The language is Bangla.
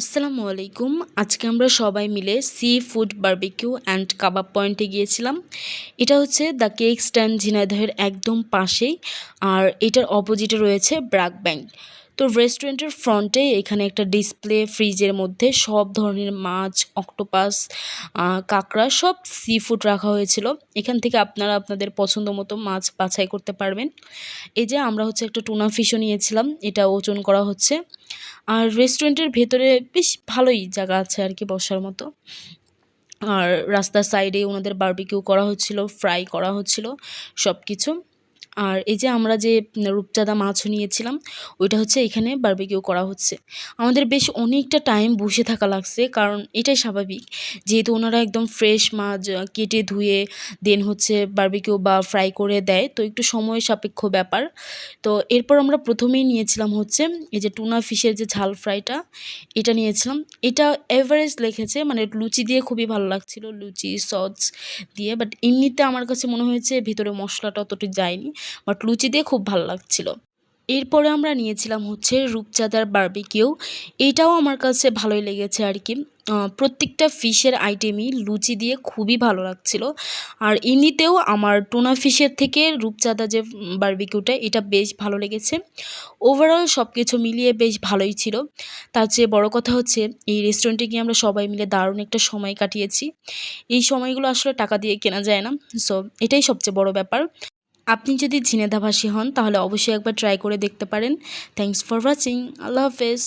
আসসালামু আলাইকুম। আজকে আমরা সবাই মিলে sea food barbecue and kebab পয়েন্টে গিয়েছিলাম। এটা হচ্ছে দ্য কেক স্ট্যান্ড ঝিনাইদহের একদম পাশেই। আর এটার অপোজিটে রয়েছে ব্রাক ব্যাংক তো রেস্টুরেন্টের ফ্রন্টে এখানে একটা ডিসপ্লে, ফ্রিজের মধ্যে সব ধরনের মাছ, অক্টোপাস কাঁকড়া সব সি ফুড রাখা হয়েছিল। এখান থেকে আপনারা আপনাদের পছন্দ মতো মাছ বাছাই করতে পারবেন। এই যে আমরা হচ্ছে একটা টুনা ফিশও নিয়েছিলাম, এটা ওজন করা হচ্ছে। আর রেস্টুরেন্টের ভেতরে বেশ ভালোই জায়গা আছে আর কি বসার মতো। আর রাস্তার সাইডে ওনাদের বার্বিকিউ করা হচ্ছিল ফ্রাই করা হচ্ছিল সব কিছু আর এই যে আমরা যে রূপচাঁদা মাছও নিয়েছিলাম, ওইটা হচ্ছে এখানে বারবিকিউ করা হচ্ছে। আমাদের বেশ অনেকটা টাইম বসে থাকা লাগছে, কারণ এটাই স্বাভাবিক। যেহেতু ওনারা একদম ফ্রেশ মাছ কেটে ধুয়ে দেন হচ্ছে বারবিকিউ বা ফ্রাই করে দেয়, তো একটু সময় সাপেক্ষ ব্যাপার। তো এরপর আমরা প্রথমেই নিয়েছিলাম হচ্ছে, এই যে টুনা ফিশের যে ঝাল ফ্রাইটা এটা নিয়েছিলাম। এটা এভারেজ লেখেছে মানে লুচি দিয়ে খুবই ভালো লাগছিল, লুচি সস দিয়ে বাট এমনিতে আমার কাছে মনে হয়েছে ভিতরে মশলাটা অতটা যায়নি। বাট লুচি দিয়ে খুব ভালো লাগছিল। এরপরে আমরা নিয়েছিলাম হচ্ছে রূপচাঁদার বারবিকিউ এটাও আমার কাছে ভালোই লেগেছে আর কি। প্রত্যেকটা ফিশের আইটেমই লুচি দিয়ে খুবই ভালো লাগছিল। আর এমনিতেও আমার টোনা ফিশের থেকে রূপচাঁদা যে বারবিকিউটা এটা বেশ ভালো লেগেছে। ওভারঅল সব কিছু মিলিয়ে বেশ ভালোই ছিল। তার চেয়ে বড় কথা হচ্ছে, এই রেস্টুরেন্টে গিয়ে আমরা সবাই মিলে দারুণ একটা সময় কাটিয়েছি। এই সময়গুলো আসলে টাকা দিয়ে কেনা যায় না। সো এটাই সবচেয়ে বড় ব্যাপার। আপনি যদি ঝিনেদাভাসী হন, তাহলে অবশ্যই একবার ট্রাই করে দেখতে পারেন। থ্যাংকস ফর ওয়াচিং আল্লাহ হাফেজ